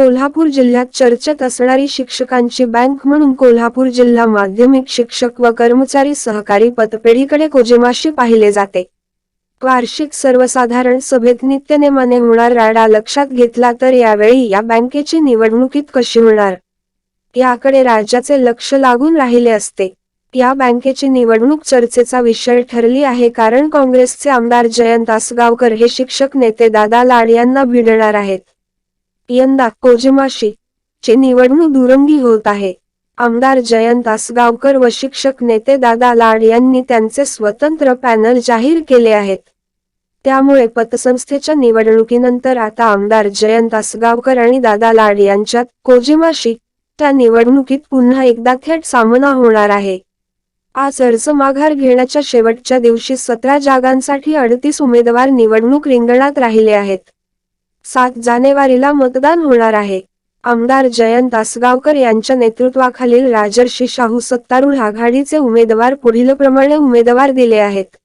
कोल्हापूर जिल्ह्यात चर्चेत असणारी शिक्षकांची बँक म्हणून कोल्हापूर जिल्हा माध्यमिक शिक्षक व कर्मचारी सहकारी पतपेढीकडे कोजेमाशी पाहिले जाते. वार्षिक सर्वसाधारण सभेत नित्यनेमाने होणार राडा लक्षात घेतला तर यावेळी या बँकेची निवडणुकीत कशी होणार? याकडे राज्याचे लक्ष लागून राहिले असते. या बँकेची निवडणूक चर्चेचा विषय ठरली आहे कारण काँग्रेसचे आमदार जयंत आसगावकर हे शिक्षक नेते दादा लाड यांना भिडणार आहेत. यंदा कोजमाशी ची निवडणूक दुरंगी होत आहे. आमदार जयंत आसगावकर व शिक्षक नेते दादा लाड यांनी त्यांचे स्वतंत्र पॅनल जाहीर केले आहेत. त्यामुळे पतसंस्थेच्या निवडणुकीनंतर आता आमदार जयंत आसगावकर आणि दादा लाड यांच्यात कोजिमाशी त्या निवडणुकीत पुन्हा एकदा थेट सामना होणार आहे. आज अर्ज माघार घेण्याच्या शेवटच्या दिवशी सतरा जागांसाठी अडतीस उमेदवार निवडणूक रिंगणात राहिले आहेत. सात जानेवारीला मतदान होणार आहे. आमदार जयंत आसगावकर यांच्या नेतृत्वाखालील राजर्षी शाहू सत्तारूढ आघाडीचे उमेदवार पुढीलप्रमाणे उमेदवार दिले आहेत.